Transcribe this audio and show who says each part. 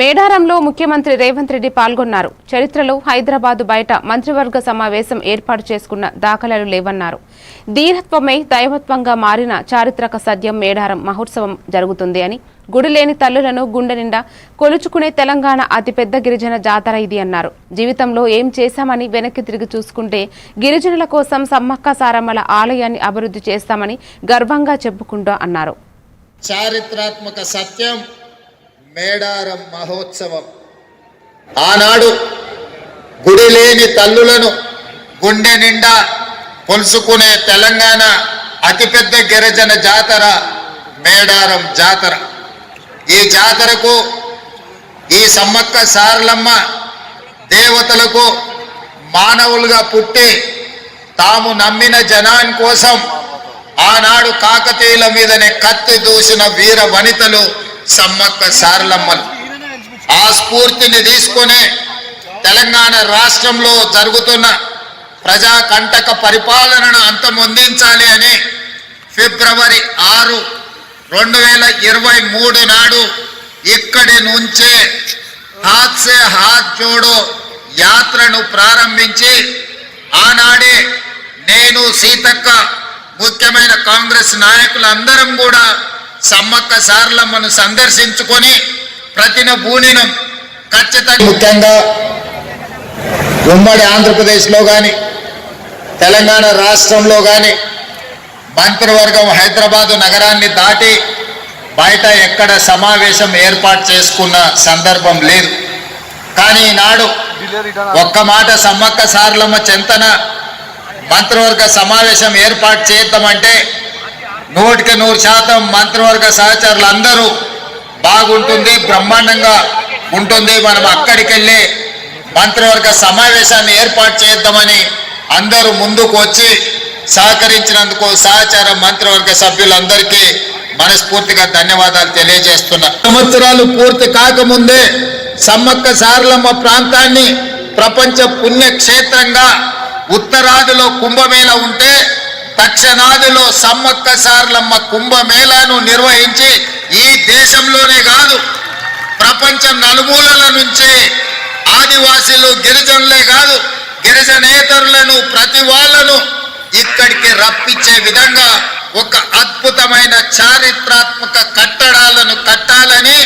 Speaker 1: మేడారంలో ముఖ్యమంత్రి రేవంత్ రెడ్డి పాల్గొన్నారు. చరిత్రలో హైదరాబాదు బయట మంత్రివర్గ సమావేశం ఏర్పాటు చేసుకున్న దాఖలాలు లేవన్నారు. ధీరత్వమే దైవత్వంగా మారిన చారిత్రక సద్యం మేడారం మహోత్సవం జరుగుతుంది అని గుడి లేని తల్లులను గుండె నిండా కొలుచుకునే తెలంగాణ అతిపెద్ద గిరిజన జాతర ఇది అన్నారు. జీవితంలో ఏం చేశామని వెనక్కి తిరిగి చూసుకుంటే గిరిజనుల కోసం సమ్మక్క సారమ్మల ఆలయాన్ని అభివృద్ధి చేస్తామని గర్వంగా చెప్పుకుంటూ అన్నారు.
Speaker 2: చారిత్రాత్మక సత్యం మేడారం మహోత్సవం. ఆనాడు గుడి లేని తల్లులను గుండె నిండా కొలుసుకునే తెలంగాణ అతిపెద్ద గిరిజన జాతర మేడారం జాతర. ఈ జాతరకు ఈ సమ్మక్క సారలమ్మ దేవతలకు మానవులుగా పుట్టి తాము నమ్మిన జనాన్ కోసం ఆనాడు కాకతీయుల మీదనే కత్తి దూసిన వీర వనితలు సమ్మక్క సారలమ్మలు ఆ స్ఫూర్తిని తీసుకొని తెలంగాణ రాష్ట్రంలో జరుగుతున్న ప్రజా కంటక పరిపాలనను అంతమొందించాలి అని ఫిబ్రవరి ఆరు రెండు వేల ఇరవై మూడు నాడు ఇక్కడి నుంచే హాత్ సే హాత్ జోడో యాత్రను ప్రారంభించి ఆనాడే నేను సీతక్క ముఖ్యమైన కాంగ్రెస్ నాయకులందరం కూడా సమ్మక్క సారలమ్మను సందర్శించుకొని ప్రతిన భూనినం ఖచ్చితంగా ముఖ్యంగా ఉమ్మడి ఆంధ్రప్రదేశ్లో కానీ తెలంగాణ రాష్ట్రంలో కానీ మంత్రివర్గం హైదరాబాదు నగరాన్ని దాటి బయట ఎక్కడ సమావేశం ఏర్పాటు చేసుకున్న సందర్భం లేదు. కానీ ఈనాడు ఒక్క మాట సమ్మక్క సారలమ్మ చెంతన మంత్రివర్గ సమావేశం ఏర్పాటు చేద్దామంటే నూటికి నూరు శాతం మంత్రివర్గ సహచరులు అందరూ బాగుంటుంది బ్రహ్మాండంగా ఉంటుంది. మనం అక్కడికి వెళ్ళి మంత్రివర్గ సమావేశాన్ని ఏర్పాటు చేద్దామని అందరూ ముందుకు వచ్చి సహకరించినందుకు సహచార మంత్రివర్గ సభ్యులందరికీ మనస్ఫూర్తిగా ధన్యవాదాలు తెలియజేస్తున్నా. సంవత్సరాలు పూర్తి కాకముందే సమ్మక్క సారలమ్మ ప్రాంతాన్ని ప్రపంచ పుణ్యక్షేత్రంగా ఉత్తరాదిలో కుంభమేళ ఉంటే తక్షణాదిలో సమ్మక్క సార్లమ్మ కుంభమేళాను నిర్వహించి ఈ దేశంలోనే కాదు ప్రపంచం నలుమూలల నుంచి ఆదివాసీలు గిరిజనులే కాదు గిరిజనేతరులను ప్రతి వాళ్ళను ఇక్కడికి రప్పించే విధంగా ఒక అద్భుతమైన చారిత్రాత్మక కట్టడాలను కట్టాలని